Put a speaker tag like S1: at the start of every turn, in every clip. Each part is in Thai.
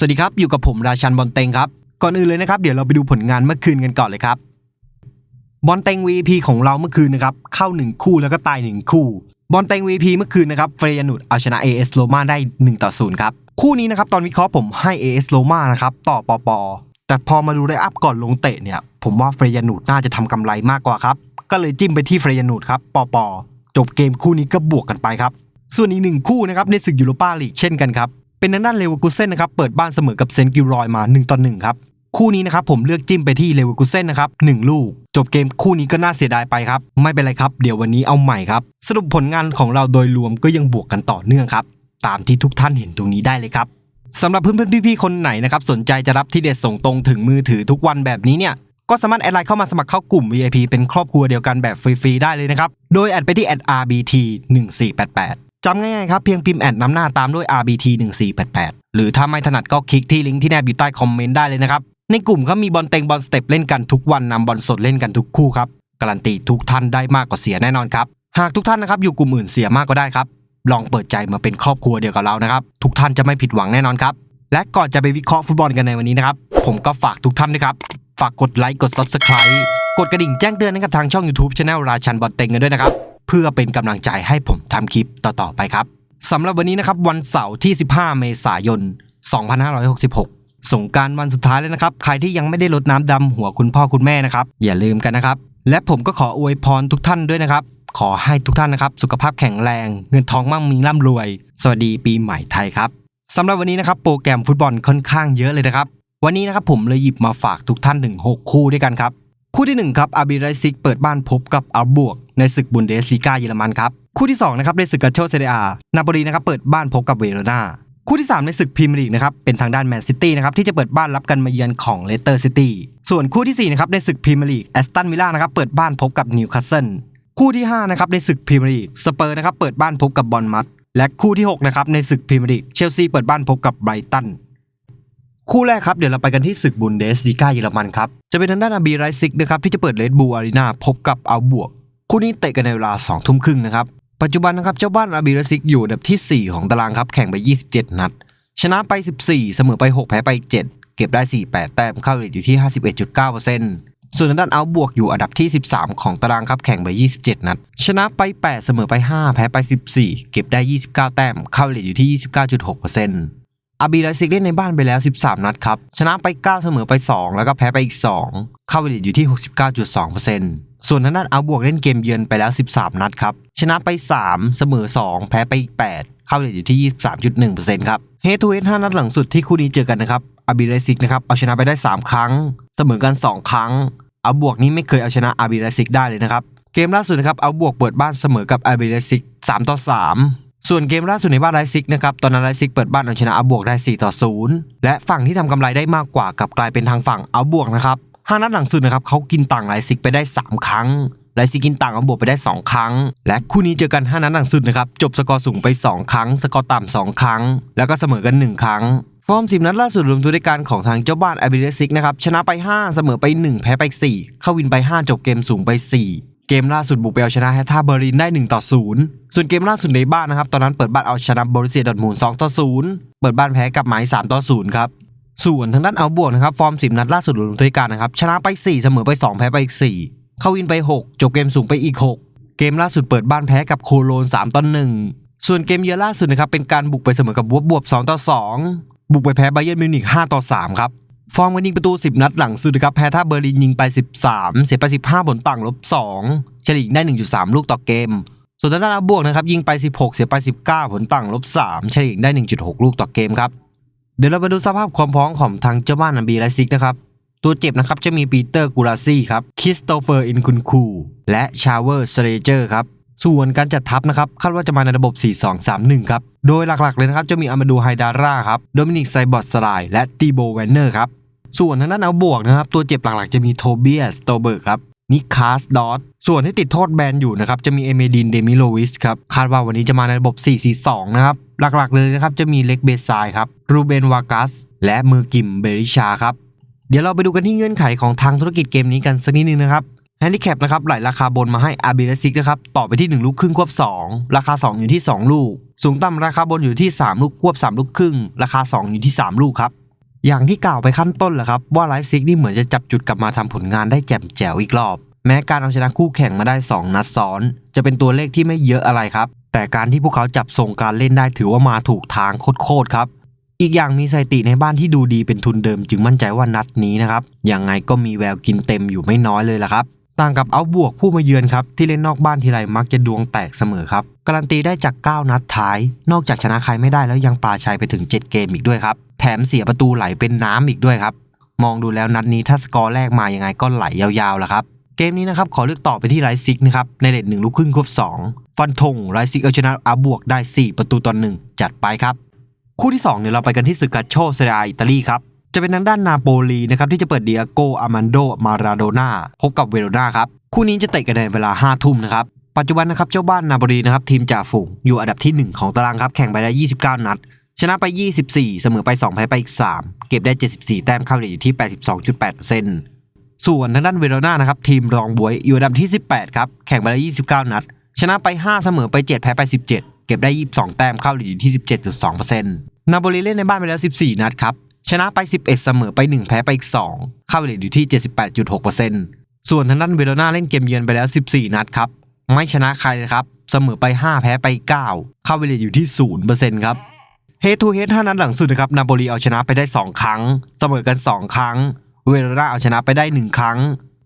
S1: สวัสดีครับ อยู่กับผมราชันบอลเต็งครับ ก่อนอื่นเลยนะครับ เดี๋ยวเราไปดูผลงานเมื่อคืนกันก่อนเลยครับ บอลเต็ง VP ของเราเมื่อคืนนะครับ เข้า 1 คู่แล้วก็ตาย 1 คู่ บอลเต็ง VP เมื่อคืนนะครับ เฟรยานุดเอาชนะ AS โ o มาได้1ต่อ0ครับ คู่นี้นะครับ ตอนวิเคราะห์ผมให้ AS โ o มานะครับ ต่อปอปอแต่พอมาดูไลน์อัพก่อนลงเตะเนี่ย ผมว่าเฟรยานุดน่าจะทำกำไรมากกว่าครับ ก็เลยจิ้มไปที่เฟรยานุดครับปอปอจบเกมคู่นี้ก็บวกกันไปครับ ส่วนอีกหนึ่งคู่นะครับในศึกยูโรปาลีกเช่นกันครับ เป็นทางด้านเลเวอร์กูเซนนะครับเปิดบ้านเสมอกับเซนต์กิรอยมา1ต่อ1ครับคู่นี้นะครับผมเลือกจิ้มไปที่เลเวอร์กูเซนนะครับ1ลูก จบเกมคู่นี้ก็น่าเสียดายไปครับ ไม่เป็นไรครับ เดี๋ยววันนี้เอาใหม่ครับ สรุปผลงานของเราโดยรวมก็ยังบวกกันต่อเนื่องครับ ตามที่ทุกท่านเห็นตรงนี้ได้เลยครับสำหรับเพื่อนๆพี่ๆคนไหนนะครับสนใจจะรับที่เด็ดส่งตรงถึงมือถือทุกวันแบบนี้เนี่ยก็สามารถแอดไลน์เข้ามาสมัครเข้ากลุ่ม VIP เป็นครอบครัวเดียวกันแบบฟรีๆได้เลยนะครับโดยแอดไปที่ @RBT 1488 จำง่ายๆครับ เพียงพิมพ์แอดนำหน้าตามด้วย RBT 1488หรือถ้าไม่ถนัดก็คลิกที่ลิงก์ที่แนบอยู่ใต้คอมเมนต์ได้เลยนะครับ ในกลุ่มเขามีบอลเต็งบอลสเต็ปเล่นกันทุกวันนำบอลสดเล่นกันทุกคู่ครับการันตีทุกท่านได้มากกว่าเสียแน่นอนครับหากทุกท่านนะครับอยู่กลุ่มอื่นเสียมากก็ได้ครับลองเปิดใจมาเป็นครอบครัวเดียวกับเรานะครับทุกท่านจะไม่ผิดหวังแน่นอนครับและก่อนจะไปวิเคราะห์ฟุตบอลกันในวันนี้นะครับผมก็ฝากทุกท่านนะครับฝากกดไลค์กด Subscribe กดกระดิ่งแจ้งเตือนนะครับทางช่อง YouTube Channel ราชันบอลเต็งกันด้วยนะครับ เพื่อเป็นกำลังใจให้ผมทำคลิปต่อๆไปครับสำหรับวันนี้นะครับวันเสาร์ที่ 15 เมษายน 2566 สงกรารวันสุดท้ายแล้วนะครับ ใครที่ยังไม่ได้ลดน้ำดำหัวคุณพ่อคุณแม่นะครับ อย่าลืมกันนะครับ และผมก็ขออวยพรทุกท่านด้วยนะครับ ขอให้ทุกท่านนะครับ สุขภาพแข็งแรง เงินทองมั่งมีร่ำรวย สวัสดีปีใหม่ไทยครับสำหรับวันนี้นะครับโปรแกรมฟุตบอลค่อนข้างเยอะเลยนะครับ วันนี้นะครับผมเลยหยิบมาฝากทุกท่านถึง6คู่ด้วยกันครับ คู่ที่ 1 ครับอาบิไรซิกเปิดบ้านพบกับอัลบวก ในศึกบุนเดสลีกาเยอรมันครับ คู่ที่2นะครับในศึกกาโชเซเรียนาโปลีนะครับเปิดบ้านพบกับเวโรนาคู่ที่ 3 ในศึกพรีเมียร์ลีกนะครับเป็นทางด้านแมนซิตี้นะครับที่จะเปิดบ้านรับกันมาเยือนของเลสเตอร์ซิตี้ส่วนคู่ที่4นะครับในศึกพรีเมียร์ลีกแอสตันวิลล่านะครับเปิดบ้านพบกับนิวคาสเซิลคู่ที่5นะครับในศึกพรีเมียร์ลีกสเปอร์นะครับเปิดบ้านพบกับบอลมัดและคู่ที่6นะครับในศึกพรีเมียร์ลีกเชลซีเปิดบ้านพบกับไบรตัน คู่แรกครับเดี๋ยวเราไปกันที่ศึกบุนเดสลีกาเยอรมันครับจะเป็นทางด้านอาบีไรซิกนะครับที่จะเปิดเลดบูอารีนาพบกับเอาบวก คู่นี้เตะกันในเวลา2ทุ่มครึ่งนะครับปัจจุบันนะครับเจ้าบ้านอาบีไรซิกอยู่อันดับทีสี่ 4 ของตารางครับแข่งไป 27 นัด ชนะไป 14 เสมอไป 6 แพ้ไป 7 เก็บได้ 48 แต้มเข้าเรทอยู่ที่ 51.9%ส่วนทางด้านเอาบวกอยู่อันดับที่ 13 ของตารางครับแข่งไป 27 นัด ชนะไป 8 เสมอไป 5 แพ้ไป 14 เก็บได้ 29 แต้มเข้าเรทอยู่ที่ 29.6% อาบีไลซิกเล่นในบ้านไปแล้ว 13 นัดครับ ชนะไป 9 เสมอไป 2 แล้วก็แพ้ไปอีก 2 เข้าเวทอยู่ที่ 69.2%ส่วนทางด้านอาบวกเล่นเกมเยือนไปแล้ว 13 นัดครับ ชนะไป 3 เสมอ 2 แพ้ไปอีก 8 เข้าเวทอยู่ที่ 23.1%ครับเฮทูเฮด5นัดหลังสุดที่คู่นี้เจอกันนะครับอาบีไลซิกนะครับเอาชนะไปได้ 3 ครั้ง เสมอกัน 2 ครั้งอาบวกนี้ไม่เคยเอาชนะอาบีไลซิกได้เลยนะครับเกมล่าสุดนะครับเอาบวกเปิดบ้านเสมอกับอาบีไลซิก3ต่อ3 ส่วนเกมล่าสุดในบ้านไรซิกนะครับตอนนั้นไรซิกเปิดบ้านเอาชนะอาบวกได้ 4 ต่อ 0 และฝั่งที่ทำกำไรได้มากกว่ากับกลายเป็นทางฝั่งอาบวกนะครับห้านัดหลังสุดนะครับเขากินต่างไรซิกไปได้ 3 ครั้งไรซิกกินต่างเอาบวกไปได้ 2 ครั้ง และคู่นี้เจอกัน 5 นัดหลังสุดนะครับ จบสกอร์สูงไป 2 ครั้ง สกอร์ต่ำสองครั้ง แล้วก็เสมอกัน 1 ครั้ง ฟอร์ม 10 นัดล่าสุดรวมตัวด้วยกันของทางเจ้าบ้านอาบิเลซิกนะครับ ชนะไป 5 เสมอไป 1 แพ้ไป 4 เข้าวินไป 5 จบเกมสูงไป 4 เกมล่าสุดบุกไปเอาชนะแฮตท่าเบอร์ลินได้1ต่อ0ส่วนเกมล่าสุดในบ้านนะครับ ตอนนั้นเปิดบ้านเอาชนะบริเซียดอทมูล2ต่อ0เปิดบ้านแพ้กับไม้3ต่อ0ครับส่วนทางด้านเอาบวกนะครับ ฟอร์ม 10 นัดล่าสุดรวมตัวด้วยกันนะครับ ชนะไป 4 เสมอไป 2 แพ้ไปอีก 4 เข้าวินไป 6 จบเกมสูงไปอีก 6 เกมล่าสุดเปิดบ้านแพ้กับโคโลน3ต่อ1ส่วนเกมเยือนล่าสุดนะครับเป็นการบุกไปเสมอกับวัวบวบ2ต่อ2บุกไปแพ้ไบเยอร์มิวนิก5ต่อ3ครับ ฟอร์มการยิงประตู 10 นัดหลังสุดนะครับแพ้ท่าเบอร์ลินยิงไป 13 เสียไป 15 ผลต่างลบ 2 เฉลี่ยได้ 1.3 ลูกต่อเกม ส่วนทางด้านอาบวกนะครับยิงไป 16 เสียไป 19 ผลต่างลบ 3 เฉลี่ยได้ 1.6 ลูกต่อเกมครับเดี๋ยวเราไปดูสภาพความพร้อมของทางเจ้าบ้านอันบีไลซิกนะครับตัวเจ็บนะครับจะมีปีเตอร์กูราซี่ครับคริสโตเฟอร์อินคุนคูและชาเวอร์สเตเจอร์ครับส่วนการจัดทัพนะครับคาดว่าจะมาในระบบ 4-2-3-1 ครับ โดยหลักๆเลยนะครับจะมีอามาดูไฮดาร่าครับ โดมินิกไซบอร์สไลและตีโบแวนเนอร์ครับ ส่วนทางด้านเอาบวกนะครับ ตัวเจ็บหลักๆจะมีโทเบียสโตเบิร์กครับนิคาสดอตส่วนที่ติดโทษแบนอยู่นะครับ จะมีเอเมดินเดมิโลวิสครับ คาดว่าวันนี้จะมาในระบบ 4-4-2 นะครับ หลักๆเลยนะครับ จะมีเล็กเบซายครับ รูเบนวากัส และมือกิมเบริชาครับ เดี๋ยวเราไปดูกันที่เงื่อนไขของทางธุรกิจเกมนี้กันสักนิดนึงนะครับแฮนดิแคปนะครับไหลราคาบนมาให้อาร์บีและซิกนะครับ ต่อไปที่ 1 ลูกครึ่งควบ 2 ราคา 2 อยู่ที่ 2 ลูก สูงต่ำราคาบนอยู่ที่ 3 ลูกควบ 3 ลูกครึ่ง ราคา 2 อยู่ที่ 3 ลูกครับ อย่างที่กล่าวไปขั้นต้นแหละครับว่าไลซิกนี่เหมือนจะจับจุดกลับมาทำผลงานได้แจ่มแจ๋วอีกรอบ แม้การเอาชนะคู่แข่งมาได้ 2 นัดซ้อน จะเป็นตัวเลขที่ไม่เยอะอะไรครับ แต่การที่พวกเขาจับทรงการเล่นได้ถือว่ามาถูกทางโคตรครับ อีกอย่างมีสถิติในบ้านที่ดูดีเป็นทุนเดิม จึงมั่นใจว่านัดนี้นะครับยังไงก็มีแววกินเต็มอยู่ไม่น้อยเลยละครับ ต่างกับเอาบวกผู้มาเยือนครับที่เล่นนอกบ้านทีไรมักจะดวงแตกเสมอครับการันตีได้จาก 9 นัดท้าย นอกจากชนะใครไม่ได้แล้วยังปาชัยไปถึง 7 เกมอีกด้วยครับ แถมเสียประตูไหลเป็นน้ำอีกด้วยครับ มองดูแล้วนัดนี้ถ้าสกอร์แรกมายังไงก็ไหลยาวๆแล้วครับ เกมนี้นะครับขอเลือกต่อไปที่ไรซิกนะครับในเลทหนึ่งลูกครึ่งครบ 2 ฟันธงไรซิกเอาชนะอาบวกได้ 4 ประตูต่อหนึ่งจัดไปครับ คู่ที่2เนี่ยเราไปกันที่ศึกกัชโชเซเรียอิตาลีครับ จะเป็นทางด้านนาโปลีนะครับที่จะเปิดเดียโกอามันโด มาราโดนาพบกับเวโรนาครับ คู่นี้จะเตะกันในเวลา 5 ทุ่มนะครับ ปัจจุบันนะครับเจ้าบ้านนาโปลีนะครับทีมจ่าฝูงอยู่อันดับที่ 1 ของตารางครับแข่งไปได้ 29 นัด ชนะไป 24 เสมอไป2แพ้ไปอีก 3 เก็บได้ 74 แต้มเข้าเหรียญอยู่ที่ 82.8%ส่วนทางด้านเวโรนานะครับทีมรองบวยอยู่อันดับที่ 18ครับแข่งไปได้ 29 นัด ชนะไป 5 เสมอไป 7 แพ้ไป 17 เก็บได้ 22 แต้มเข้าเหรียญอยู่ที่ 17.2%นาโปลีเล่นในบ้านไปแล้ว 14 นัดครับ ชนะไป 11 เสมอไป 1 แพ้ไปอีก 2 เข้าเรทอยู่ที่ 78.6%ส่วนทางด้านเวโรนาเล่นเกมเยือนไปแล้ว 14 นัดครับ ไม่ชนะใครเลยครับ เสมอไป 5 แพ้ไป 9 เข้าเรทอยู่ที่ 0%ครับเฮดทูเฮด5นัดหลังสุดนะครับนาโปลีเอาชนะไปได้ 2 ครั้ง เสมอกัน 2 ครั้ง เวโรนาเอาชนะไปได้ 1 ครั้ง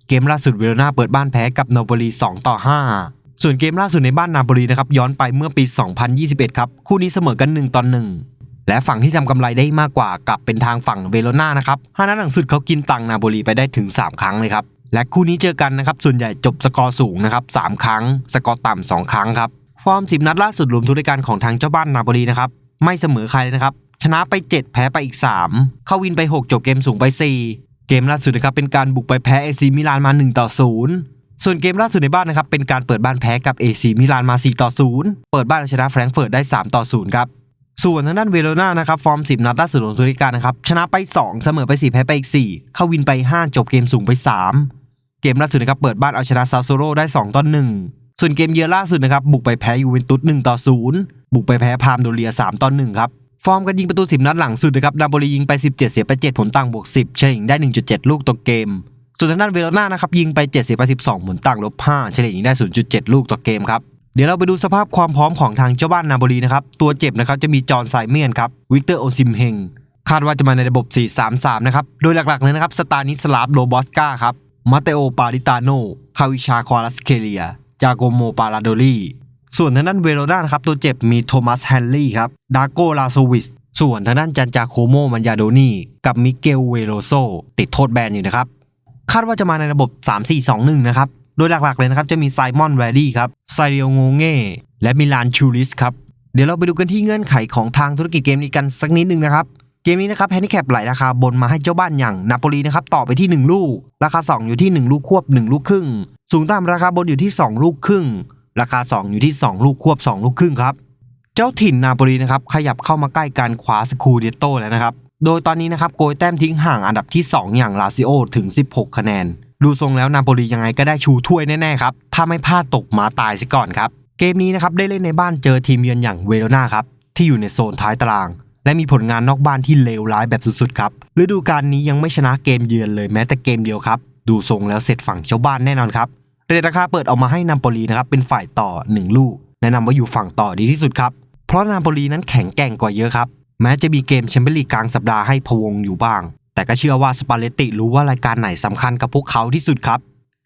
S1: เกมล่าสุดเวโรนาเปิดบ้านแพ้กับนาโปลี 2 ต่อ 5 ส่วนเกมล่าสุดในบ้านนาโปลีนะครับย้อนไปเมื่อปี 2021 ครับคู่นี้เสมอกัน 1 ต่อ 1 และฝั่งที่ทำกำไรได้มากกว่ากลับเป็นทางฝั่งเวโรนานะครับห้านัดหลังสุดเขากินตังนาโปลีไปได้ถึง 3 ครั้งเลยครับและคู่นี้เจอกันนะครับส่วนใหญ่จบสกอร์สูงนะครับ3ครั้ง สกอร์ต่ำ2ครั้งครับฟอร์ม10 นัดล่าสุดรวมทุกรายการของทางเจ้าบ้านนาโปลีนะครับไม่เสมอใครเลยนะครับชนะไป 7 แพ้ไปอีก 3 เข้าวินไป 6 จบเกมสูงไป 4 เกมล่าสุดนะครับเป็นการบุกไปแพ้เอซีมิลานมา1ต่อ0ส่วนเกมล่าสุดในบ้านนะครับเป็นการเปิดบ้านแพ้กับเอซีมิลานมา4ต่อ0เปิดบ้านเอาชนะแฟรงก์เฟิร์ตได้3ต่อ0ครับ ส่วนทางด้านเวโรนานะครับฟอร์ม 10 นัดล่าสุดของทุรการนะครับชนะไป 2 เสมอไป4แพ้ไปอีก 4 เข้าวินไป 5 จบเกมสูงไป 3 เกมล่าสุดนะครับเปิดบ้านเอาชนะซาโซโรได้2ต่อ1ส่วนเกมเยือนล่าสุดนะครับบุกไปแพ้ยูเวนตุส1ต่อ0บุกไปแพ้พามโดเรีย3ต่อ1ครับฟอร์มการยิงประตู 10 นัดหลังสุดนะครับนาโปลียิงไป 17 เสียไป 7 ผลต่างบวก 10 เฉลี่ยได้ 1.7 ลูกต่อเกม ส่วนทางด้านเวโรนานะครับยิงไป 7 เสียไป 12 ผลต่างลบ 5 เฉลี่ยยิงได้ 0.7 ลูกต่อเกมครับ เดี๋ยวเราไปดูสภาพความพร้อมของทางเจ้าบ้านนาโปลีนะครับตัวเจ็บนะครับจะมีจอห์นไซเมียนครับวิกเตอร์โอซิมเฮงคาดว่าจะมาในระบบ 4-3-3 นะครับ โดยหลักๆเลยนะครับสตานิสลาฟโลบอสกาครับมาเตโอปาริตาโนคาวิชาควาลัสเคเลีย จาโกโมปาราโดลีส่วนทางด้านเวโรนาครับตัวเจ็บมีโทมัสแฮนลี่ครับดาโกลาโซวิสส่วนทางด้านจันจาโคโมมันยาโดนีกับมิเกลเวโรโซติดโทษแบนอยู่นะครับ คาดว่าจะมาในระบบ 3-4-2-1 นะครับ โดยหลักๆเลยนะครับจะมีไซมอนแวลลี่ครับไซเรียโงเง่และมิลานชูริสครับเดี๋ยวเราไปดูกันที่เงื่อนไขของทางธุรกิจเกมนี้กันสักนิดนึงนะครับเกมนี้นะครับแฮนดิแคปไหลราคาบนมาให้เจ้าบ้านอย่างนาโปลีนะครับต่อไปที่ 1 ลูก ราคา 2 อยู่ที่ 1 ลูกควบ 1 ลูกครึ่ง สูงต่ำราคาบนอยู่ที่ 2 ลูกครึ่ง ราคา 2 อยู่ที่ 2 ลูกควบ 2 ลูกครึ่งครับเจ้าถิ่นนาโปลีนะครับขยับเข้ามาใกล้การคว้าสคูเดโตแล้วนะครับโดยตอนนี้นะครับโกยแต้มทิ้งห่างอันดับที่ 2 อย่างลาซิโอถึง 16 คะแนน ดูทรงแล้วนาโปลียังไงก็ได้ชูถ้วยแน่ๆครับถ้าไม่พลาดตกหมาตายซะก่อนครับ เกมนี้นะครับได้เล่นในบ้านเจอทีมเยือนอย่างเวโรนาครับที่อยู่ในโซนท้ายตาราง และมีผลงานนอกบ้านที่เลวร้ายแบบสุดๆครับฤดูกาลนี้ยังไม่ชนะเกมเยือนเลยแม้แต่เกมเดียวครับดูทรงแล้วเสร็จฝั่งเจ้าบ้านแน่นอนครับเรทราคาเปิดออกมาให้นาโปลีนะครับเป็นฝ่ายต่อ 1 ลูก แนะนำว่าอยู่ฝั่งต่อดีที่สุดครับเพราะนาโปลีนั้นแข็งแกร่งกว่าเยอะครับแม้จะมีเกมแชมเปี้ยนลีกกลางสัปดาห์ให้พวงอยู่บ้าง แต่ก็เชื่อว่าสปาเลติรู้ว่ารายการไหนสำคัญกับพวกเขาที่สุดครับ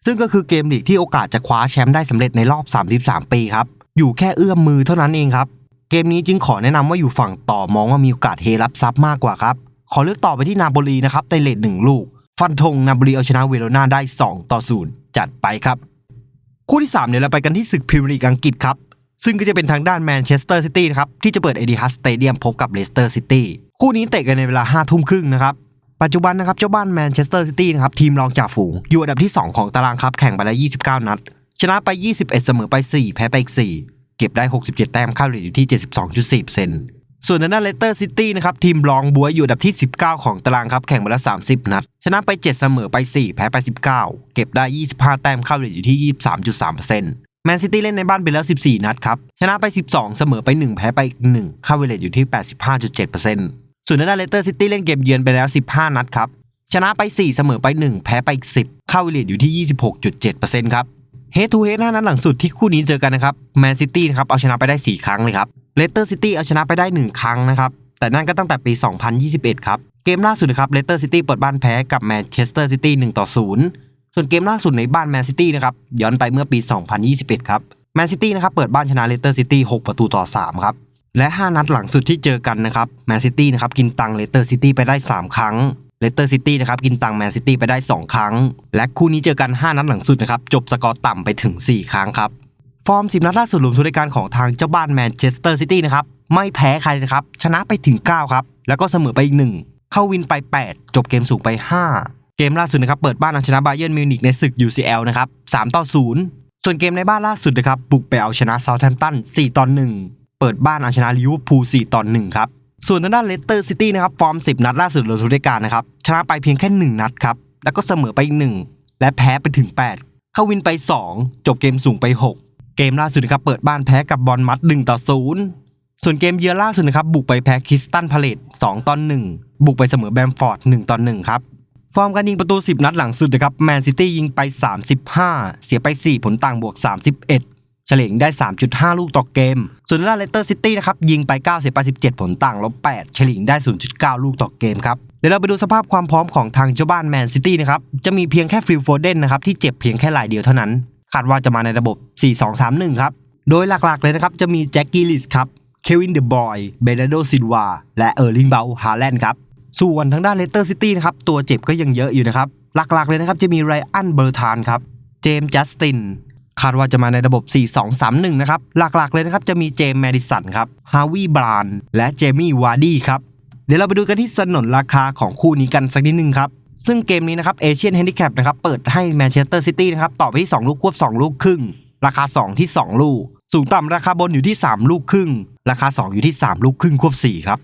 S1: ซึ่งก็คือเกมลีกที่โอกาสจะคว้าแชมป์ได้สำเร็จในรอบ 33 ปีครับ อยู่แค่เอื้อมมือเท่านั้นเองครับ เกมนี้จึงขอแนะนำว่าอยู่ฝั่งต่อมองว่ามีโอกาสเฮรับซับมากกว่าครับ ขอเลือกต่อไปที่นาโปลีนะครับในเลทหนึ่งลูก ฟันธงนาโปลีเอาชนะเวโรนาได้ 2 ต่อ0จัดไปครับ คู่ที่3เดี๋ยวเราไปกันที่ศึกพรีเมียร์ลีกอังกฤษครับซึ่งก็จะเป็นทางด้านแมนเชสเตอร์ซิตี้นะครับที่จะเปิดเอดีฮัสสเตเดียมพบกับเลสเตอร์ซิตี้คู่นี้เตะกันในเวลา5ทุ่มครึ่งนะครับ ปัจจุบันนะครับเจ้าบ้านแมนเชสเตอร์ซิตี้นะครับทีมรองจ่าฝูง อยู่อันดับที่ 2 ของตารางครับแข่งไปแล้ว 29 นัด ชนะไป 21 เสมอไป 4 แพ้ไปอีก 4 เก็บได้ 67 แต้มเข้าเรทอยู่ที่ 72.4%ส่วนทางด้านเลสเตอร์ซิตี้นะครับทีมรองบวยอยู่อันดับที่ 19 ของตารางครับแข่งไปแล้ว 30 นัด ชนะไป 7 เสมอไป 4 แพ้ไป 19 เก็บได้ 25 แต้มเข้าเรทอยู่ที่ 23.3%แมนซิตี้เล่นในบ้านไปแล้ว 14 นัดครับ ชนะไป 12 เสมอไป 1 แพ้ไปอีก1เข้าเวเลตอยู่ที่ 85.7% ส่วนทางด้านเลสเตอร์ซิตี้เล่นเกมเยือนไปแล้ว 15 นัดครับ ชนะไป 4 เสมอไป 1 แพ้ไปอีก 10 เข้าวิเลตอยู่ที่ 26.7%ครับเฮดทูเฮดหน้านัดหลังสุดที่คู่นี้เจอกันนะครับแมนซิตี้นะครับเอาชนะไปได้ 4 ครั้งเลยครับเลสเตอร์ซิตี้เอาชนะไปได้ 1 ครั้งนะครับแต่นั่นก็ตั้งแต่ปี 2021 ครับ เกมล่าสุดนะครับเลสเตอร์ซิตี้เปิดบ้านแพ้กับแมนเชสเตอร์ซิตี้1ต่อ0ส่วนเกมล่าสุดในบ้านแมนซิตี้นะครับย้อนไปเมื่อปี 2021 ครับแมนซิตี้นะครับเปิดบ้านชนะเลสเตอร์ซิตี้6ประตูต่อ3ครับ และ 5 นัดหลังสุดที่เจอกันนะครับแมนซิตี้นะครับกินตังเลสเตอร์ซิตี้ไปได้ 3 ครั้งเลสเตอร์ซิตี้นะครับกินตังแมนซิตี้ไปได้ 2 ครั้ง และคู่นี้เจอกัน 5 นัดหลังสุดนะครับจบสกอร์ต่ำไปถึง 4 ครั้งครับฟอร์ม 10 นัดล่าสุดรวมทุกรายการของทางเจ้าบ้านแมนเชสเตอร์ซิตี้นะครับไม่แพ้ใครนะครับชนะไปถึง 9 ครับ แล้วก็เสมอไปอีก 1 เข้าวินไป 8 จบเกมสูงไป 5 เกมล่าสุดนะครับเปิดบ้านเอาชนะบาเยิร์นมิวนิกในศึก UCL นะครับ3ต่อ0ส่วนเกมในบ้านล่าสุดนะครับบุกไปเอาชนะเซาท์แฮมป์ตัน4ต่อ1 เปิดบ้านเอาชนะลิเวอร์พูล4ต่อ1ครับส่วนทางด้านเลสเตอร์ซิตี้นะครับฟอร์ม 10 นัดล่าสุดรวมทุกรายการนะครับชนะไปเพียงแค่ 1 นัดครับแล้วก็เสมอไปอีก1และแพ้ไปถึง 8 เข้าวินไป 2 จบเกมสูงไป 6 เกมล่าสุดนะครับเปิดบ้านแพ้กับบอลมัด1ต่อ0ส่วนเกมเยือนล่าสุดนะครับบุกไปแพ้คริสตันพาเลต2ต่อ1บุกไปเสมอแบมฟอร์ด1ต่อ1ครับฟอร์มการยิงประตู 10 นัดหลังสุดนะครับแมนซิตี้ยิงไป 35 เสียไป 4 ผลต่างบวก 31 เฉลี่ยได้ 3.5 ลูกต่อเกม ส่วนด้านเลสเตอร์ซิตี้นะครับยิงไป9เสียไป17 ผลต่างลบ 8 เฉลี่ยได้ 0.9 ลูกต่อเกมครับ เดี๋ยวเราไปดูสภาพความพร้อมของทางเจ้าบ้านแมนซิตี้นะครับ จะมีเพียงแค่ฟิลโฟเดนนะครับที่เจ็บเพียงแค่รายเดียวเท่านั้น คาดว่าจะมาในระบบ 4-2-3-1 ครับ โดยหลักๆเลยนะครับจะมีแจ็คกี้ลิสครับ เควินเดอะบอย เบรนโดซินวา และเออร์ลิงเบลฮาแลนด์ครับ ส่วนทางด้านเลสเตอร์ซิตี้นะครับตัวเจ็บก็ยังเยอะอยู่นะครับ หลักๆเลยนะครับจะมีไรอันเบอร์ธานครับ เจมส์จัสติน คาดว่าจะมาในระบบ 4-2-3-1 นะครับ หลักๆเลยนะครับ จะมีเจมส์แมดิสันครับฮาวิบรานและเจมี่วาร์ดี้ครับ เดี๋ยวเราไปดูกันที่สนนราคาของคู่นี้กันสักนิดนึงครับ ซึ่งเกมนี้นะครับเอเชียนแฮนดิแคปนะครับเปิดให้แมนเชสเตอร์ซิตี้นะครับต่อไปที่ 2 ลูกควบ 2 ลูกครึ่ง ราคา 2 ที่ 2 ลูก สูงต่ำราคาบนอยู่ที่ 3 ลูกครึ่ง ราคา 2 อยู่ที่ 3 ลูกครึ่งควบ4ครับ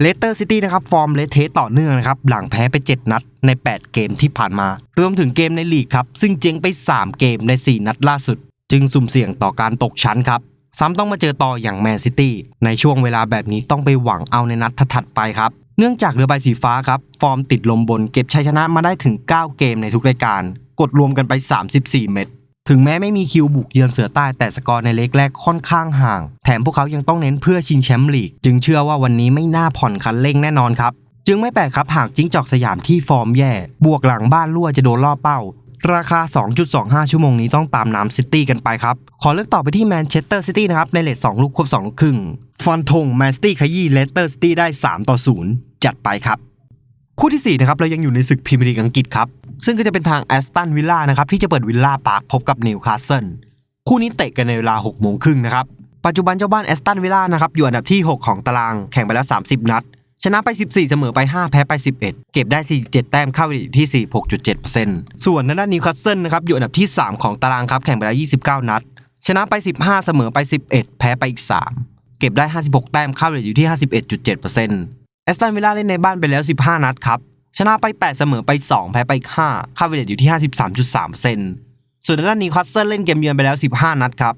S1: เลสเตอร์ซิตี้นะครับฟอร์มเลสเทสต่อเนื่องนะครับหลังแพ้ไป 7 นัดใน 8 เกมที่ผ่านมา รวมถึงเกมในลีกครับ ซึ่งเจ๊งไป 3 เกมใน 4 นัดล่าสุด จึงสุ่มเสี่ยงต่อการตกชั้นครับ ซ้ำต้องมาเจอต่ออย่างแมนซิตี้ในช่วงเวลาแบบนี้ต้องไปหวังเอาในนัดถัดๆไปครับ เนื่องจากเรือใบสีฟ้าครับ ฟอร์มติดลมบนเก็บชัยชนะมาได้ถึง 9 เกมในทุกรายการ กดรวมกันไป 34 เม็ด ถึงแม้ไม่มีคิวบุกเยือนเสือใต้แต่สกอร์ในเล็กแรกค่อนข้างห่าง แถมพวกเขายังต้องเน้นเพื่อชิงแชมป์ลีก จึงเชื่อว่าวันนี้ไม่น่าผ่อนคันเร่งแน่นอนครับ จึงไม่แปลกครับหากจิ้งจอกสยามที่ฟอร์มแย่ บวกหลังบ้านรั่วจะโดนล่อเป้า ราคา 2.25 ชั่วโมงนี้ต้องตามน้ำซิตี้กันไปครับ ขอเลือกต่อไปที่แมนเชสเตอร์ซิตี้นะครับในเลท2ลูกควบ2ลูกครึ่งฟอนทงแมนซิตี้ขยี้เลสเตอร์ซิตี้ได้3ต่อ0จัดไปครับ คู่ที่4นะครับเรายังอยู่ในศึกพรีเมียร์ลีกอังกฤษครับ ซึ่งก็จะเป็นทางแอสตันวิลล่านะครับที่จะเปิดวิลล่าปาร์คพบกับนิวคาสเซิลคู่นี้เตะกันในเวลา6โมงครึ่งนะครับปัจจุบันเจ้าบ้านแอสตันวิลล่านะครับอยู่อันดับที่ 6 ของตารางแข่งไปแล้ว 30 นัด ชนะไป 14 เสมอไป 5 แพ้ไป 11 เก็บได้ 47 แต้มเข้าไปอยู่ที่ 46.7%ส่วนทางด้านนิวคาสเซิลนะครับอยู่อันดับที่ 3 ของตารางครับแข่งไปแล้ว 29 นัด ชนะไป 15 เสมอไป 11 แพ้ไปอีก 3 เก็บได้ 56 แต้มเข้าไปอยู่ที่ 51.7% แอสตันวิลล่าเล่นในบ้านไปแล้ว 15 นัดครับ ชนะไป 8 เสมอไป 2 แพ้ไป 5 ค่าเวลอยู่ที่ 53.3%ส่วนด้านนิวคาสเซิลเล่นเกมเยือนไปแล้ว 15 นัดครับ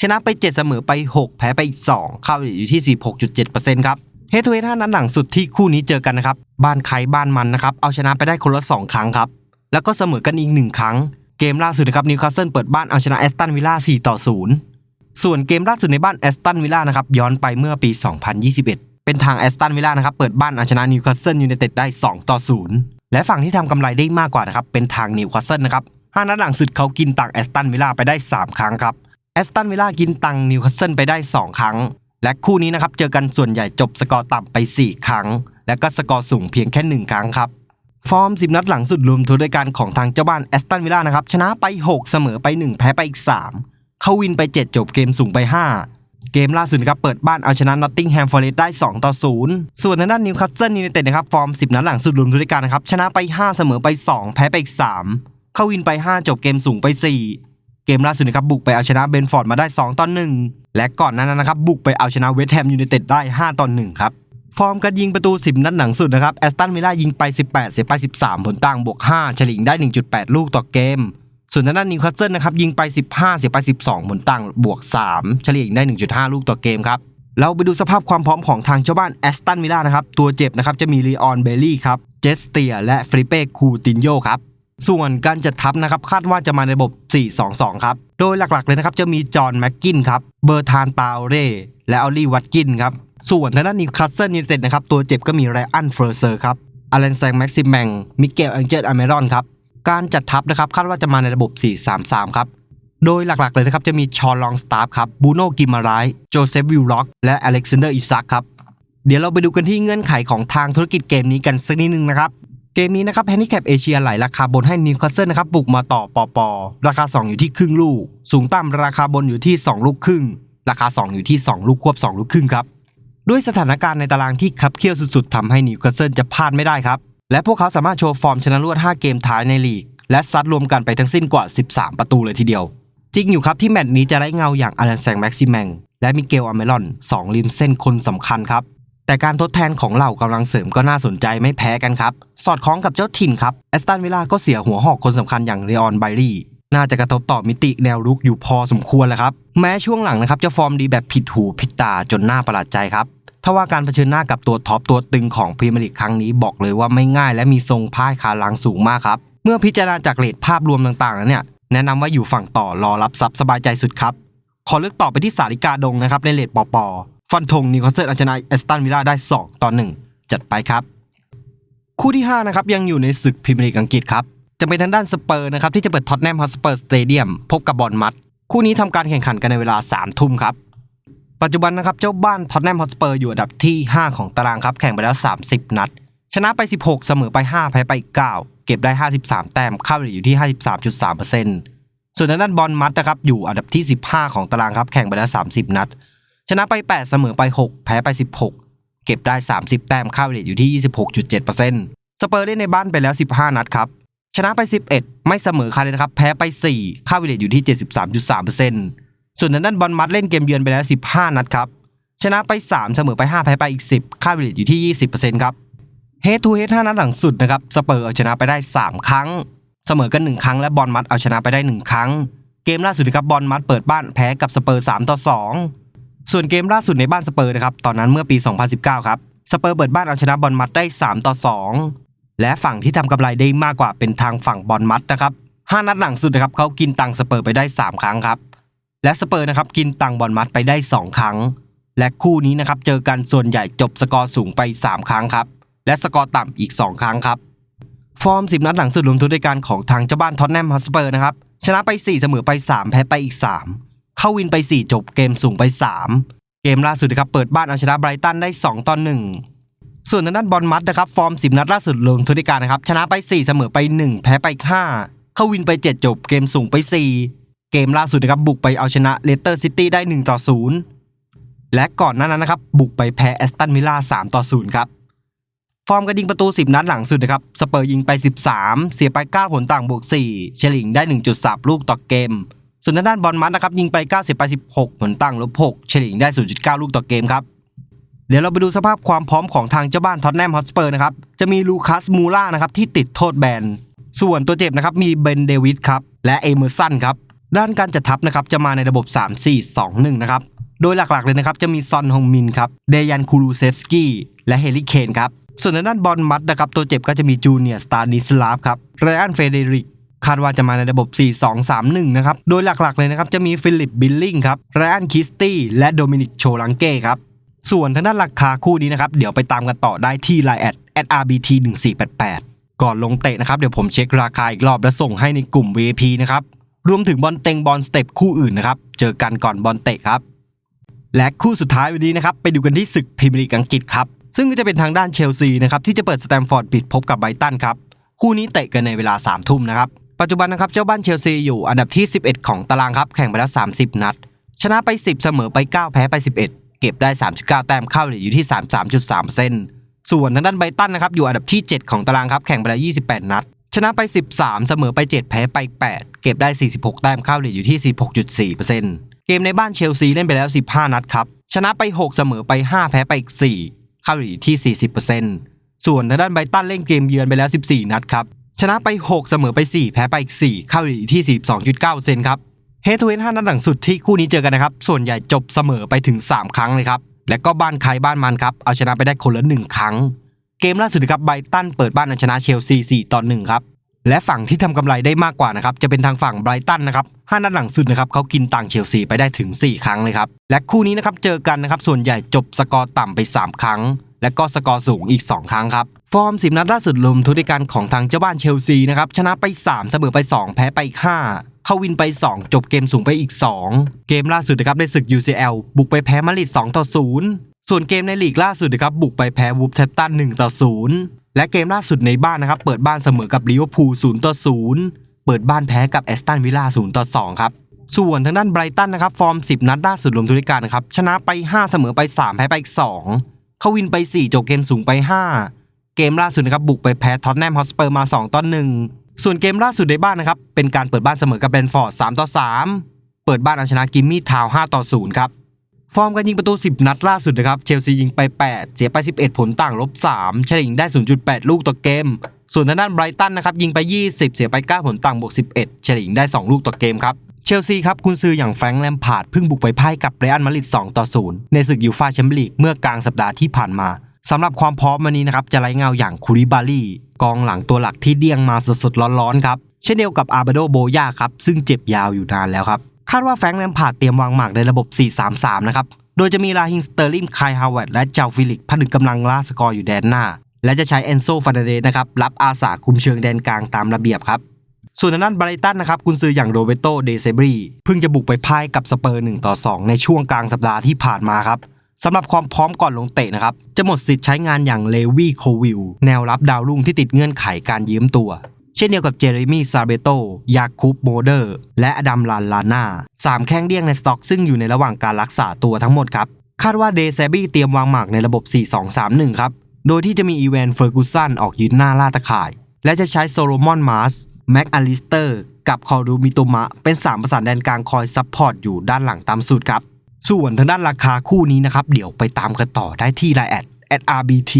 S1: ชนะไป 7 เสมอไป 6 แพ้ไปอีก 2 ค่าเวลอยู่ที่ 46.7%ครับเฮดทูเฮดห้านัดหลังสุดที่คู่นี้เจอกันนะครับ บ้านใครบ้านมันนะครับ เอาชนะไปได้คนละ 2 ครั้งครับ แล้วก็เสมอกันอีก 1 ครั้ง เกมล่าสุดนะครับนิวคาสเซิลเปิดบ้านเอาชนะแอสตันวิลล่า4ต่อ0ส่วนเกมล่าสุดในบ้านแอสตันวิลล่านะครับย้อนไปเมื่อปี 2021 เป็นทางแอสตันวิลล่านะครับเปิดบ้านเอาชนะนิวคาสเซิลยูไนเต็ดได้ 2 ต่อ 0 และฝั่งที่ทำกำไรได้มากกว่านะครับเป็นทางนิวคาสเซิลนะครับห้านัดหลังสุดเขากินตังแอสตันวิลล่าไปได้ 3 ครั้งครับแอสตันวิลล่ากินตังนิวคาสเซิลไปได้ 2 ครั้ง และคู่นี้นะครับเจอกันส่วนใหญ่จบสกอร์ต่ำไป 4 ครั้ง และก็สกอร์สูงเพียงแค่ 1 ครั้งครับฟอร์ม 10 นัดหลังสุดรวมทุกรายการของทางเจ้าบ้านแอสตันวิลล่านะครับชนะไป 6 เสมอไป 1 แพ้ไปอีก 3 เขาวินไป 7 จบเกมสูงไป 5 เกมล่าสุดครับเปิดบ้านเอาชนะนอตติงแฮมฟอร์เรสได้ 2 ต่อ 0 ส่วนทางด้านนิวคาสเซิลยูไนเต็ดนะครับฟอร์ม 10 นัดหลังสุดรวมทุกรายการนะครับชนะไป 5 เสมอไป 2 แพ้ไปอีก 3 เข้าวินไป 5 จบเกมสูงไป 4เกมล่าสุดนะครับบุกไปเอาชนะเบนฟอร์ดมาได้ 2ต่อ1และก่อนหนานั้นนะครับบุกไปเอาชนะเวสต์แฮมยูไนเต็ดได้5ต่อ1ครับฟอร์มการยิงประตู 10 นัดหลังสุดนะครับแอสตันวิลล่ายิงไป 18 เสียไป 13 ผลต่างบวก 5 เฉลี่ยได้ 1.8 ลูกต่อเกม ส่วนทางด้านนิวคาสเซิลนะครับยิงไป 15 เสียไป 12ผลต่างบวก 3 เฉลี่ยได้ 1.5 ลูกต่อเกมครับ เราไปดูสภาพความพร้อมของทางเจ้าบ้านแอสตันวิลล่านะครับ ตัวเจ็บนะครับจะมีลีออนเบลลี่ครับ เจสเตีย และฟริเป้คูตินโยครับ ส่วนการจัดทัพนะครับคาดว่าจะมาในระบบ 4-2-2 ครับ โดยหลักๆเลยนะครับจะมีจอห์นแม็กกินครับ เบอร์ธานตาเร่ และออลลี่วัตกินครับ ส่วนทางด้านนิวคาสเซิลยูไนเต็ดนะครับตัวเจ็บก็มีไรอันเฟอร์เซอร์ครับอเลนแซงแม็กซิมแมงมิเกลแองเจลอเมรอนครับ การจัดทัพนะครับคาดว่าจะมาในระบบ 4-3-3 ครับ โดยหลักๆเลยนะครับจะมีชอลลองสตาร์ฟครับบูโนกิมาไรโจเซฟวิลล็อกและอเล็กซานเดอร์อิซักครับเดี๋ยวเราไปดูกันที่เงื่อนไขของทางธุรกิจเกมนี้กันสักนิดนึงนะครับเกมนี้นะครับแฮนดิแคปเอเชียไหลราคาบนให้นิวคาสเซิลนะครับบุกมาต่อปอปอราคา 2 อยู่ที่ครึ่งลูก สูงต่ำราคาบนอยู่ที่ 2 ลูกครึ่ง ราคา 2 อยู่ที่ 2 ลูกควบ 2 ลูกครึ่งครับด้วยสถานการณ์ในตารางที่คับเคี่ยวสุดๆทำให้นิวคาสเซิลจะพลาดไม่ได้ครับ และพวกเขาสามารถโชว์ฟอร์มชนะรวด 5 เกมท้ายในลีก และซัดรวมกันไปทั้งสิ้นกว่า 13 ประตูเลยทีเดียว จริงอยู่ครับที่แมตช์นี้จะไร้เงาอย่างอลันแซงแม็กซิแมงและมิเกลอเมรอนสองริมเส้นคนสำคัญครับ แต่การทดแทนของเหล่ากำลังเสริมก็น่าสนใจไม่แพ้กันครับ สอดคล้องกับเจ้าถิ่นครับแอสตันวิลล่าก็เสียหัวหอกคนสำคัญอย่างเรออนไบรี่น่าจะกระทบต่อมิติแนวรุกอยู่พอสมควรแหละครับ แม้ช่วงหลังนะครับจะฟอร์มดีแบบผิดหูผิดตาจนน่าประหลาดใจครับ ถ้าว่าการเผชิญหน้ากับตัวท็อปตัวตึงของพรีเมียร์ลีกครั้งนี้บอกเลยว่าไม่ง่ายและมีทรงพ่ายคาลังสูงมากครับ เมื่อพิจารณาจากเรทภาพรวมต่างๆแล้วเนี่ยแนะนำว่าอยู่ฝั่งต่อรอรับซับสบายใจสุดครับ ขอเลือกต่อไปที่สาริกาดงนะครับในเลทปอปอฟันธงนิวคาสเซิลอาชนะเอสตันวิลล่าได้ 2 ต่อ 1 จัดไปครับ คู่ที่5นะครับยังอยู่ในศึกพรีเมียร์ลีกอังกฤษครับจะเป็นทางด้านสเปอร์นะครับที่จะเปิดท็อตแนมฮอสเปอร์สเตเดียมพบกับบอลมัดคู่นี้ทำการแข่งขันกันในเวลา3ทุ่มครับ ปัจจุบันนะครับเจ้าบ้านท็อตแนมฮอสเปอร์อยู่อันดับที่ 5 ของตารางครับแข่งไปแล้ว 30 นัด ชนะไป 16 เสมอไป 5 แพ้ไป 9 เก็บได้ 53 แต้มเข้าเฉลี่ยอยู่ที่ 53.3%ส่วนทางด้านบอลมัดนะครับอยู่อันดับที่ 15 ของตารางครับแข่งไปแล้ว 30 นัด ชนะไป 8 เสมอไป 6 แพ้ไป 16 เก็บได้ 30 แต้มค่าเฉลี่ยอยู่ที่ 26.7%สเปอร์เล่นในบ้านไปแล้ว 15 นัดครับชนะไป 11 ไม่เสมอใครเลยนะครับแพ้ไป 4 ค่าเฉลี่ยอยู่ที่ 73.3% ส่วนทางด้านบอลมัดเล่นเกมเยือนไปแล้ว 15 นัดครับ ชนะไป 3 เสมอไป 5 แพ้ไปอีก 10 ค่าเฉลี่ยอยู่ที่ 20%ครับเฮดทูเฮด5นัดหลังสุดนะครับสเปอร์เอาชนะไปได้ 3 ครั้ง เสมอกัน 1 ครั้งและบอลมัดเอาชนะไปได้ 1 ครั้ง เกมล่าสุดครับบอลมัดเปิดบ้านแพ้กับสเปอร์3ต่อ 2 ส่วนเกมล่าสุดในบ้านสเปอร์นะครับตอนนั้นเมื่อปี 2019 ครับสเปอร์เปิดบ้านเอาชนะบอลมัดได้ 3 ต่อ 2 และฝั่งที่ทำกำไรได้มากกว่าเป็นทางฝั่งบอลมัดนะครับ5นัดหลังสุดนะครับเขากินตังสเปอร์ไปได้ 3 ครั้งครับ และสเปอร์นะครับกินตังบอลมัดไปได้ 2 ครั้ง และคู่นี้นะครับเจอกันส่วนใหญ่จบสกอร์สูงไป 3 ครั้งครับ และสกอร์ต่ำอีก 2 ครั้งครับ ฟอร์ม 10 นัดหลังสุดรวมทุนด้วยการของทางเจ้าบ้านท็อตแนมฮอสเปอร์นะครับชนะไป 4 เสมอไป 3 แพ้ไปอีก 3 เข้าวินไป 4 จบเกมสูงไป 3 เกมล่าสุดนะครับเปิดบ้านเอาชนะไบรตันได้ 2ต่อ1ส่วนทางด้านบอลมัดนะครับฟอร์ม 10 นัดล่าสุดรวมทุนด้วยการนะครับชนะไป 4 เสมอไป 1 แพ้ไป5เข้าวินไป 7 จบเกมสูงไป 4 เกมล่าสุดนะครับบุกไปเอาชนะเลสเตอร์ซิตี้ได้1ต่อ0และก่อนหน้านั้นนะครับบุกไปแพ้แอสตันวิลล่า3ต่อ0ครับฟอร์มการยิงประตู 10 นัดหลังสุดนะครับสเปอร์ยิงไป 13 เสียไป 9 ผลต่างบวก 4 เฉลิงได้ 1.3 ลูกต่อเกม ส่วนทางด้านบอลมัดนะครับยิงไป 9 เสียไป 16 ผลต่างลบ 6 เฉลิงได้ 0.9 ลูกต่อเกมครับเดี๋ยวเราไปดูสภาพความพร้อมของทางเจ้าบ้านท็อตแนมฮอสเปอร์นะครับจะมีลูคัสมูล่านะครับที่ติดโทษแบนส่วนตัวเจ็บนะครับมีเบนเดวิสครับและเอเมอร์สันครับ ด้านการจัดทัพนะครับจะมาในระบบ 3-4-2-1 นะครับ โดยหลักๆเลยนะครับจะมีซอนฮงมินครับ เดยันคูรูเซฟสกี้ และเฮลิเคนครับ ส่วนทางด้านบอลมัดนะครับตัวเจ็บก็จะมีจูเนียร์สตาร์นิสลาฟครับไรอันเฟเดริกคาดว่าจะมาในระบบ 4-2-3-1 นะครับ โดยหลักๆเลยนะครับจะมีฟิลิปบิลลิงครับไรอันคิสตี้และโดมินิกโชลังเก้ครับ ส่วนทางด้านราคาคู่นี้นะครับเดี๋ยวไปตามกันต่อได้ที่ Line แอด @rbt 1488ก่อนลงเตะนะครับเดี๋ยวผมเช็คราคาอีกรอบแล้วส่งให้ในกลุ่ม VIP นะครับ รวมถึงบอลเต็งบอลสเต็ปคู่อื่นนะครับ เจอกันก่อนบอลเตะครับ และคู่สุดท้ายวันนี้นะครับ ไปดูกันที่ศึกพรีเมียร์ลีกอังกฤษครับ ซึ่งก็จะเป็นทางด้านเชลซีนะครับที่จะเปิดสแตมฟอร์ดบิดพบกับไบตันครับ คู่นี้เตะกันในเวลา3ทุ่มนะครับ ปัจจุบันนะครับเจ้าบ้านเชลซีอยู่อันดับที่ 11 ของตารางครับ แข่งไปแล้ว 30 นัด ชนะไป 10 เสมอไป 9 แพ้ไป 11 เก็บได้ 39 แต้มเข้าเหลืออยู่ที่ 33.3เซนส่วนทางด้านไบตันนะครับอยู่อันดับที่ 7 ของตารางครับแข่งไปแล้ว 28 นัด ชนะไป 13 เสมอไป 7 แพ้ไป 8 เก็บได้ 46 แต้มเข้าเหลืออยู่ที่16.4%เกมในบ้านเชลซีเล่นไปแล้ว 15 นัดครับ ชนะไป 6 เสมอไป 5 แพ้ไปอีก 4 เข้าเหลืออยู่ที่ 40%ส่วนทางด้านไบตันเล่นเกมเยือนไปแล้ว 14 นัดครับ ชนะไป 6 เสมอไป 4 แพ้ไปอีก 4 เข้าเหลืออยู่ที่ 42.9%ครับเฮทูเฮด5นัดหลังสุดที่คู่นี้เจอกันนะครับ ส่วนใหญ่จบเสมอไปถึง 3 ครั้งเลยครับ และก็บ้านใครบ้านมันครับ เอาชนะไปได้คนละหนึ่งครั้ง เกมล่าสุดครับไบรตันเปิดบ้านเอาชนะเชลซี4ต่อ1ครับและฝั่งที่ทำกำไรได้มากกว่านะครับจะเป็นทางฝั่งไบรตันนะครับห้านัดหลังสุดนะครับเขากินต่างเชลซีไปได้ถึง 4 ครั้งเลยครับและคู่นี้นะครับเจอกันนะครับส่วนใหญ่จบสกอร์ต่ำไป 3 ครั้ง และก็สกอร์สูงอีก 2 ครั้งครับ ฟอร์ม10นัดล่าสุดรวมทุกด้วยกันของทางเจ้าบ้านเชลซีนะครับชนะไป 3 เสมอไป 2 แพ้ไปอีก5เข้าวินไป 2 จบเกมสูงไปอีก 2 เกมล่าสุดนะครับได้ศึก UCL บุกไปแพ้มาริด2ต่อ0ส่วนเกมในลีกล่าสุดนะครับบุกไปแพ้วูฟแทปตัน1ต่อ0และเกมล่าสุดในบ้านนะครับเปิดบ้านเสมอกับลิเวอร์พูล0ต่อ0เปิดบ้านแพ้กับแอสตันวิลล่า0ต่อ2ครับส่วนทางด้านไบรตันนะครับฟอร์ม 10 นัดล่าสุดรวมทุกรายการนะครับชนะไป 5 เสมอไป 3 แพ้ไปอีก 2 เขาวินไป 4 จบเกมสูงไป 5 เกมล่าสุดนะครับบุกไปแพ้ท็อตแนมฮอสเปอร์มา 2 ต่อ 1 ส่วนเกมล่าสุดในบ้านนะครับเป็นการเปิดบ้านเสมอกับแบนฟอร์ด 3 ต่อ 3 เปิดบ้านเอาชนะกิมมี่ทาว 5 ต่อ 0 ครับ ฟอร์มการยิงประตู 10 นัดล่าสุดนะครับเชลซียิงไป 8 เสียไป 11 ผลต่างลบ3เฉลี่ยยิงได้ 0.8 ลูกต่อเกม ส่วนทางด้านไบรตันนะครับยิงไป 20 เสียไป 9 ผลต่างบวก11 เฉลี่ยยิงได้ 2 ลูกต่อเกมครับ เชลซีครับคุณซื้ออย่างแฟรงค์แลมพาร์ดเพิ่งบุกไปพ่ายกับเรอัลมาดริด2ต่อ0ในศึกยูฟ่าแชมเปี้ยนลีกเมื่อกลางสัปดาห์ที่ผ่านมาสำหรับความพร้อมวันนี้นะครับจะไร้เงาอย่างคูริบาลีกองหลังตัวหลักที่เดี้ยงมาสดๆร้อนๆครับเช่นเดียวกับอาร์เบโดโบยาครับซึ่งเจ็บยาวอยู่นานแล้วครับคาดว่าแฟรงค์แลมพาร์ดเตรียมวางหมากในระบบ 4-3-3 นะครับโดยจะมีลาฮิงสเตอร์ลิมไคลฮาวเวิร์ดและเจ้าฟิลิกผนึกกำลังล่าสกอร์อยู่แดนหน้า และจะใช้เอนโซฟานาเดสนะครับรับอาสาคุมเชิงแดนกลางตามระเบียบครับ ส่วนทางด้านไบรตันนะครับกุนซืออย่างโรเบโตเดเซบรีเพิ่งจะบุกไปพ่ายกับสเปอร์1ต่อ2 ในช่วงกลางสัปดาห์ที่ผ่านมาครับสำหรับความพร้อมก่อนลงเตะนะครับ จะหมดสิทธิ์ใช้งานอย่างเลวีโควิลแนวรับดาวรุ่งที่ติดเงื่อนไขการยืมตัว เช่นเดียวกับเจเรมี่ซาเบโต ยาคูบโมเดอร์ และอดัมลานลาน่าสามแข้งเดี้ยงในสต็อกซึ่งอยู่ในระหว่างการรักษาตัวทั้งหมดครับ คาดว่าเดซบี้เตรียมวางหมากในระบบ 4-2-3-1 ครับ โดยที่จะมีอีแวนเฟอร์กูสันออกยืนหน้าล่าตะข่าย และจะใช้โซโลมอนมาร์ส แม็กอลิสเตอร์กับคอรูมิโตมะ เป็น 3 ประสานแดนกลางคอยซัพพอร์ตอยู่ด้านหลังตามสูตรครับ ส่วนทางด้านราคาคู่นี้นะครับ เดี๋ยวไปตามกันต่อได้ที่ไลน์แอด @rbt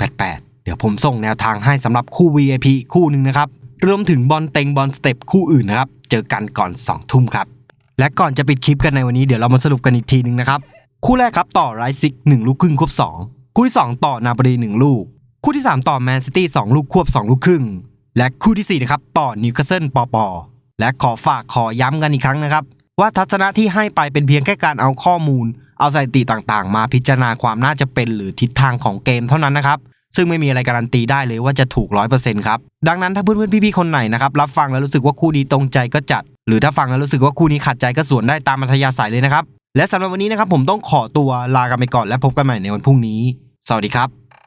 S1: 1488เดี๋ยวผมส่งแนวทางให้สำหรับคู่ VIP คู่หนึ่งนะครับรวมถึงบอลเต็งบอลสเต็ปคู่อื่นนะครับ เจอกันก่อน 2 ทุ่มครับ และก่อนจะปิดคลิปกันในวันนี้เดี๋ยวเรามาสรุปกันอีกทีหนึ่งนะครับ คู่แรกครับต่อไรซิก1ลูกครึ่งควบ 2 คู่ที่ 2 ต่อนาบรี1ลูก คู่ที่ 3 ต่อแมนซิตี้2ลูกควบ 2 ลูกครึ่ง และคู่ทีสี่4นะครับต่อนิวคาสเซิลปอปอและขอฝากขอย้ำกันอีกครั้งนะครับ ว่าทัศนะที่ให้ไปเป็นเพียงแค่การเอาข้อมูล เอาสถิติต่างๆ มาพิจารณาความน่าจะเป็นหรือทิศทางของเกมเท่านั้นนะครับซึ่งไม่มีอะไรการันตีได้เลยว่าจะถูก 100%ครับ ดังนั้นถ้าเพื่อนๆ พี่ๆ คนไหนนะครับ รับฟังแล้วรู้สึกว่าคู่นี้ตรงใจก็จัด หรือถ้าฟังแล้วรู้สึกว่าคู่นี้ขัดใจก็สวนได้ตามอัธยาศัยเลยนะครับ และสำหรับวันนี้นะครับผมต้องขอตัวลากันไปก่อนและพบกันใหม่ในวันพรุ่งนี้ สวัสดีครับ